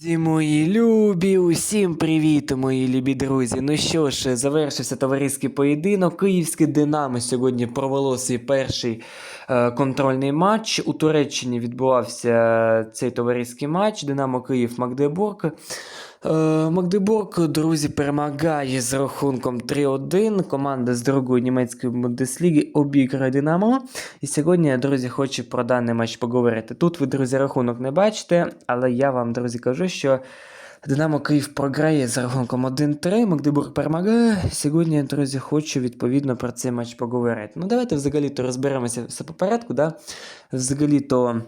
Друзі мої любі, усім привіт, мої любі друзі. Ну що ж, завершився товариський поєдинок. Київське Динамо сьогодні провело свій перший е, контрольний матч. У Туреччині відбувався цей товариський матч. Динамо Київ Магдебург. Е, Магдебург, друзі, перемагає з рахунком 3-1. Команда з другої німецької Бундесліги обіграє Динамо. І сьогодні, друзі, хочу про даний матч поговорити. Тут ви, друзі, рахунок не бачите, але я вам, друзі, кажу, що Динамо Київ програє з рахунком 1-3, Магдебург перемагає. Сьогодні, друзі, хочу відповідно про цей матч поговорити. Ну, давайте взагалі-то розберемося все по порядку. Да? Взагалі-то.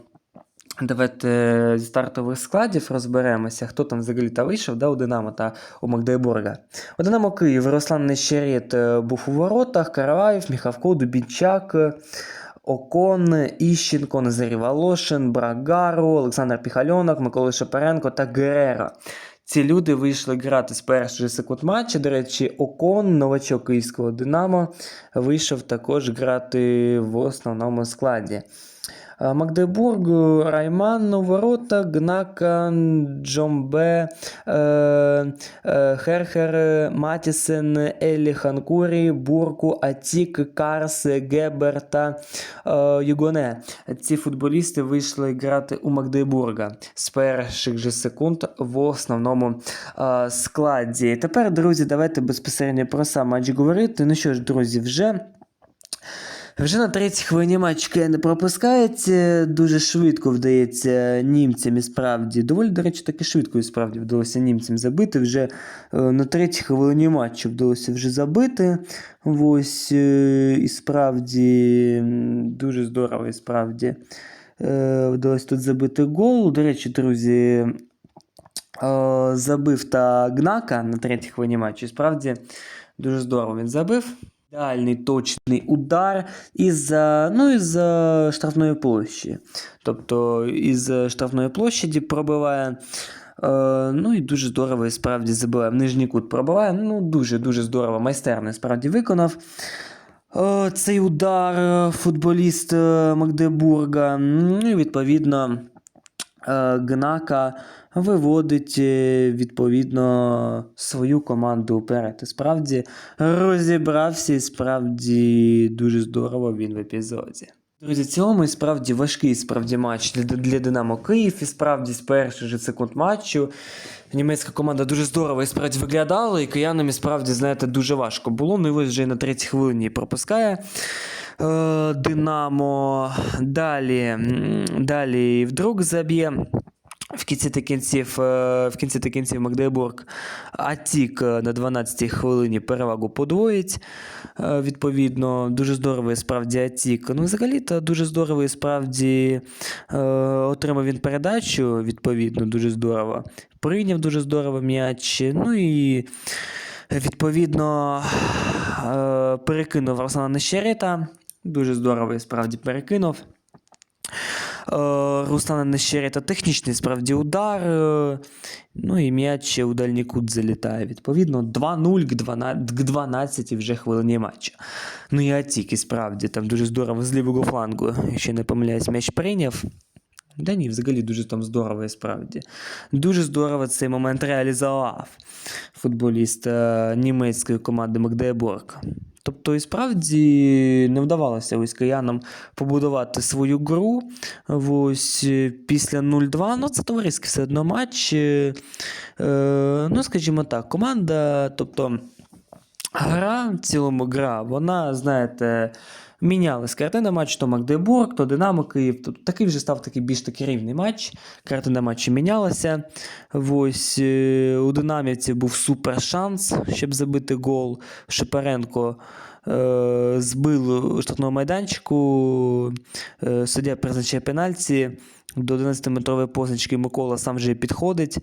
Давайте зі стартових складів розберемося, хто там взагалі та вийшов да, у Динамо та у Магдебурга. У Динамо Київ Руслан Нещерет е, був у воротах, Караваєв, Міхавко, Дубінчак, е, Окон, Іщенко, Назарій Волошин, Брагару, Олександр Піхальонок, Микола Шапаренко та Гереро. Ці люди вийшли грати з перших секунд матчу. До речі, Окон, новачок київського Динамо, вийшов також грати в основному складі. Е, Магдебург, Райман, у ворота, Гнака, Джомбе, е, Херхер, Матісен, Елі Ханкурі, Бурку, Атік, Карс, Гебер та е, Югоне. Ці футболісти вийшли грати у Магдебурга з перших же секунд в основному е, складі. Тепер, друзі, давайте безпосередньо про сам матч говорити. Ну що ж, друзі, вже. Вже на третій хвилині матч не пропускається, дуже швидко вдається німцям і справді. Доволі, до речі, таки швидко і справді вдалося німцям забити. Вже е, на третій хвилині матчу вдалося вже забити. Ось е, і справді дуже здорово, і справді е, вдалося тут забити гол. До речі, друзі. Забив та Гнака на третій хвилині матчу. Справді дуже здорово він забив. Ідеальний точний удар із, ну, із е, штрафної площі. Тобто із е, штрафної площаді пробиває. Е, ну і дуже здорово і справді забиває. В нижній кут пробиває. Ну, дуже-дуже здорово, майстерно справді виконав. Е, цей удар е, футболіст е, Магдебурга. Ну і відповідно. Е, Гнака виводить е, відповідно свою команду вперед. І справді розібрався, і справді дуже здорово він в епізоді. Друзі, в цілому і справді важкий справді матч для, для Динамо Київ. І справді з перших же секунд матчу німецька команда дуже здорово і справді виглядала, і киянам і справді, знаєте, дуже важко було. Ну і ось вже і на третій хвилині пропускає. Е, Динамо далі, далі вдруг заб'є. В кінці та кінців, е, в кінці та кінців Магдебург Атік е, на 12-й хвилині перевагу подвоїть. Відповідно, дуже здоровий справді Атік. Ну, взагалі-то дуже здоровий справді отримав він передачу, відповідно, дуже здорово. Прийняв дуже здорово м'яч. Ну і відповідно перекинув Руслана Нещерета. Дуже здорово і справді перекинув. Е, Руслана Нещерета технічний справді удар. е, Ну і м'яч ще у дальній кут залітає. Відповідно, 2-0 к 12, к 12 вже хвилині матчу. Ну і Атік, і справді, там дуже здорово з лівого флангу, якщо не помиляюсь, м'яч прийняв. Да ні, взагалі дуже там здорово і справді. Дуже здорово цей момент реалізував футболіст е, німецької команди Магдебург. Тобто, і справді не вдавалося ось киянам побудувати свою гру. Ось е, після 0-2. Ну, це товариський все одно матч. Е, е, ну, скажімо так, команда, тобто гра, в цілому гра, вона, знаєте, мінялась картина матчу, то Магдебург, то Динамо Київ. Тобто такий вже став такий більш такий рівний матч. Картина матчу мінялася. Ось е, у Динамівці був супер шанс, щоб забити гол. Шепаренко е, збив у штрафному майданчику. Е, суддя призначає пенальті. До 11-метрової позначки Микола сам вже підходить.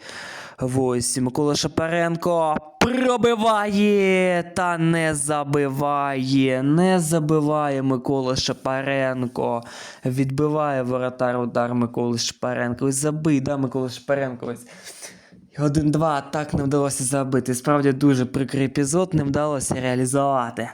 Ось Микола Шапаренко пробиває та не забиває. Не забиває Микола Шапаренко. Відбиває воротар удар Миколи Шапаренко. Ось забий, да, Микола Шапаренко. Ось. І Один-два так не вдалося забити. Справді дуже прикрий епізод, не вдалося реалізувати.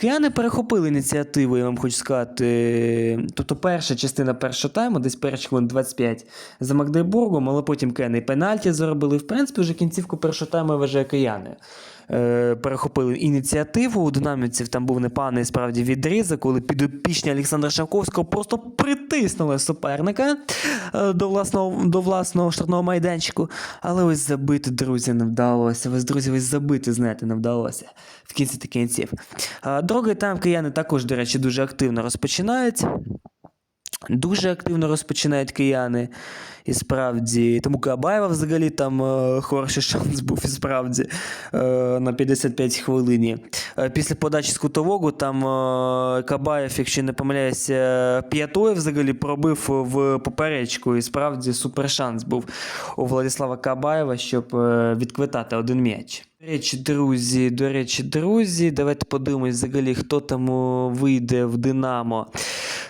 Кияни перехопили ініціативу, я вам хочу сказати. Тобто перша частина першого тайму, десь перші хвилин 25 за Магдебургом, але потім Кияни і пенальті заробили. В принципі, вже кінцівку першого тайму вважає кияни. Е, перехопили ініціативу. У динамівців там був непоганий справді відрізок, коли підопічні Олександра Шавковського просто притиснули суперника е, до власного, до власного штрафного майданчику. Але ось забити, друзі, не вдалося. Ось, друзі, ось забити, знаєте, не вдалося в кінці та кінців. А, Другий тайм кияни також, до речі, дуже активно розпочинають. Дуже активно розпочинають кияни. І справді, тому Кабаєва взагалі там е, хороший шанс був і справді е, на 55 хвилині. Е, після подачі з кутового там е, Кабаєв, якщо не помиляюся, п'ятою взагалі пробив в поперечку. І справді супер шанс був у Владислава Кабаєва, щоб е, відквитати один м'яч. До речі, друзі, до речі, друзі, давайте подивимось взагалі, хто там вийде в Динамо.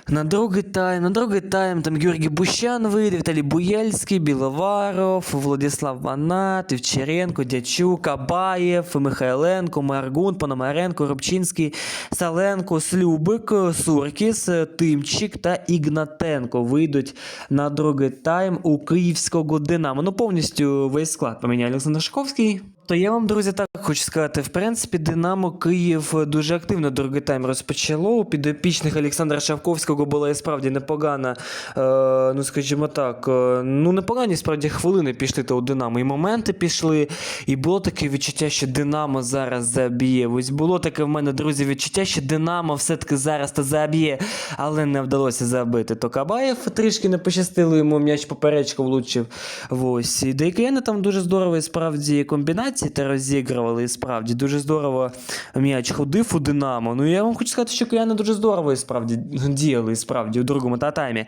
На другий тайм, на другий тайм там Георгій Бущан вийде, Віталій Буєльський, Біловаров, Владислав Ванат, Івчаренко, Дячук, Абаєв, Михайленко, Маргун, Пономаренко, Рубчинський, Саленко, Слюбик, Суркіс, Тимчик та Ігнатенко вийдуть на другий тайм у київського Динамо. Ну, повністю весь склад поміняє Олександр Шковський. То я вам, друзі, так хочу сказати. В принципі, Динамо Київ дуже активно другий тайм розпочало. У підопічних Олександра Шавковського була і справді непогана, е, ну скажімо так, е, ну непогані справді хвилини пішли то у Динамо. І моменти пішли, і було таке відчуття, що Динамо зараз заб'є. Ось було таке в мене, друзі, відчуття, що Динамо все-таки зараз то заб'є, але не вдалося забити. То Кабаєв трішки не пощастило, йому м'яч поперечку влучив. Ось. І Дейкаяни там дуже здорово і справді комбінації та розігрували, і справді дуже здорово м'яч ходив у Динамо. Ну я вам хочу сказати, що кияни дуже здорово і справді діяли і справді у другому та таймі.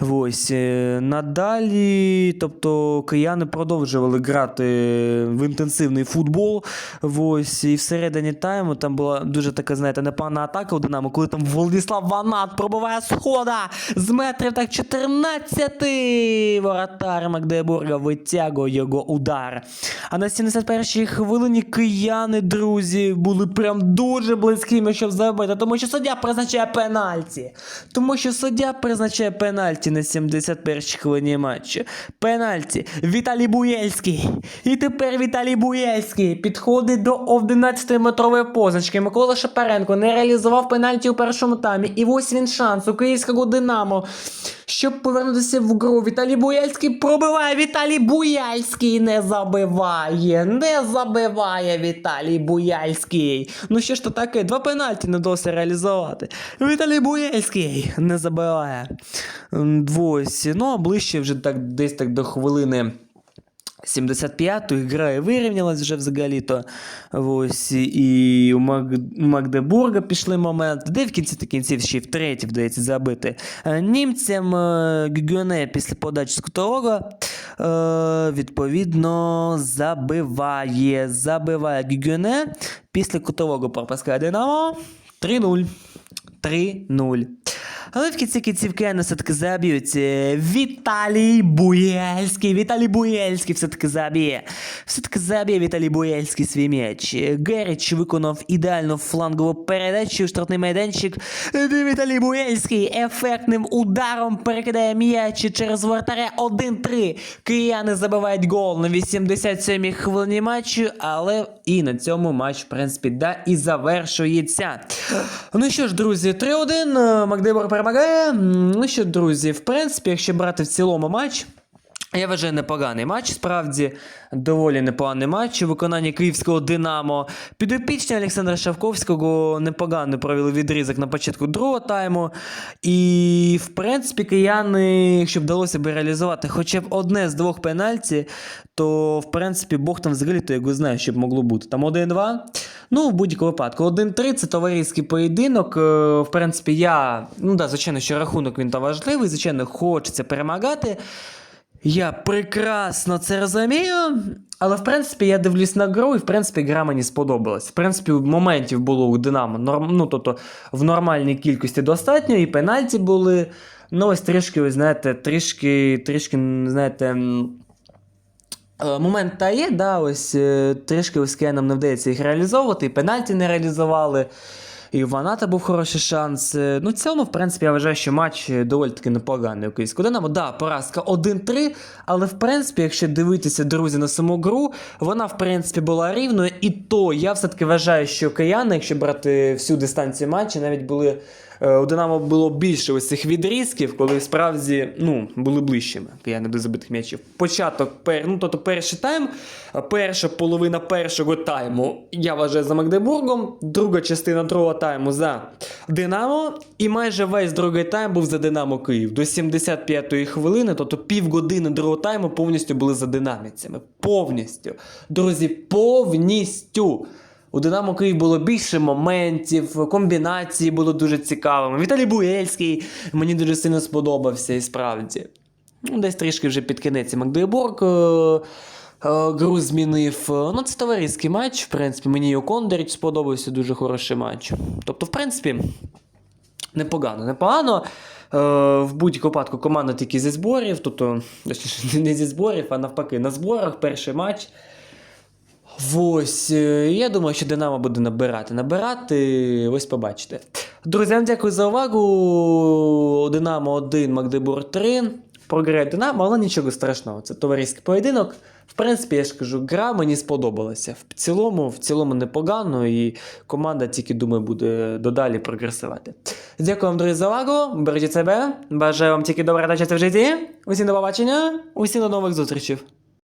Ось. е, Надалі, тобто кияни продовжували грати в інтенсивний футбол. Ось. І всередині тайму там була дуже така, знаєте, непогана атака у Динамо, коли там Владислав Ванат пробиває схода з метрів так 14. Воротар Магдебурга витягує його удар. А на 71-й хвилині кияни, друзі, були прям дуже близькими, щоб забити, тому що суддя призначає пенальті. Тому що суддя призначає пенальті на 71-й хвилині матчу. Пенальті. Віталій Буєльський. І тепер Віталій Буєльський підходить до 11-метрової позначки. Микола Шапаренко не реалізував пенальті у першому таймі. І ось він шанс у київського Динамо. Щоб повернутися в гру, Віталій Буяльський пробиває. Віталій Буяльський не забиває. Не забиває Віталій Буяльський. Ну що ж то таке, два пенальті не досі реалізувати. Віталій Буяльський не забиває. Двосі. Ну, а ближче вже так десь так до хвилини. 75-ї гра і вирівнялась вже взагалі-то. Ось, і у. Магдебурга пішли моменти, де в кінці та кінців ще й втретє вдається забити. Німцям е, Гюгене після подачі з кутового е, відповідно забиває. Забиває Гюгене. Після кутового пропускає Динамо 3-0. 3-0. Але в кінці кінців кияни все-таки заб'ють. Е, Віталій Буєльський. Віталій Буєльський все-таки заб'є. Все-таки заб'є Віталій Буєльський свій м'яч. Герич виконав ідеальну флангову передачу у штрафний майданчик. Віталій Буєльський ефектним ударом перекидає м'яч через вратаря 1-3. Кияни забивають гол на 87-й хвилині матчу, але і на цьому матч, в принципі, да, і завершується. Ну що ж, друзі, 3-1. Магдебург перемагає. М, Ну що, друзі, в принципі, якщо брати в цілому матч. Я вважаю непоганий матч, справді доволі непоганий матч у виконанні київського Динамо. Підопічні Олександра Шавковського непогано провели відрізок на початку другого тайму. І, в принципі, кияни, якщо вдалося б реалізувати хоча б одне з двох пенальті, то, в принципі, Бог там взагалі то його знає, що б могло бути. Там 1-2. Ну, в будь-якому випадку, 1-3 це товариський поєдинок. Е, В принципі, я, ну да, звичайно, що рахунок він то важливий, звичайно, хочеться перемагати. Я прекрасно це розумію. Але в принципі я дивлюсь на гру, і в принципі гра мені сподобалась. В принципі, моментів було у Динамо норм, ну, тобто, в нормальній кількості достатньо, і пенальті були. Ну, ось трішки, ви знаєте, трішки, трішки, знаєте. е, Момент та є, да, ось е, трішки ось нам не вдається їх реалізовувати, і пенальті не реалізували. І в Ваната був хороший шанс. Ну, в цілому, в принципі, я вважаю, що матч доволі таки непоганий у Київського Динамо. Да, поразка 1-3, але в принципі, якщо дивитися, друзі, на саму гру, вона, в принципі, була рівною. І то я все-таки вважаю, що кияни, якщо брати всю дистанцію матчу, навіть були. Е, У Динамо було більше ось цих відрізків, коли справді ну, були ближчими кияни до забитих м'ячів. Початок, пер, ну, тобто перший тайм, перша половина першого тайму я вважаю за Магдебургом, друга частина другого тайму за Динамо, і майже весь другий тайм був за Динамо Київ. До 75-ї хвилини, тобто півгодини другого тайму повністю були за динамівцями. Повністю. Друзі, повністю. У Динамо Київ було більше моментів, комбінації було дуже цікавими. Віталій Буєльський мені дуже сильно сподобався, і справді. Ну, десь трішки вже під кінець Магдебург е, е, гру змінив. Ну, це товариський матч. В принципі, мені і сподобався дуже хороший матч. Тобто, в принципі, непогано. Непогано. Е, в будь-якому випадку команда тільки зі зборів, тобто не зі зборів, а навпаки, на зборах перший матч. Ось, е, я думаю, що Динамо буде набирати. Набирати, ось побачите. Друзі, вам дякую за увагу. Динамо 1, Магдебург 3. Програє Динамо, але нічого страшного. Це товариський поєдинок. В принципі, я ж кажу, гра мені сподобалася. В цілому, в цілому непогано, і команда тільки думаю, буде додалі прогресувати. Дякую вам, друзі, за увагу. Бережіть себе. Бажаю вам тільки добра та в житті. Усім до побачення, усім до нових зустрічей.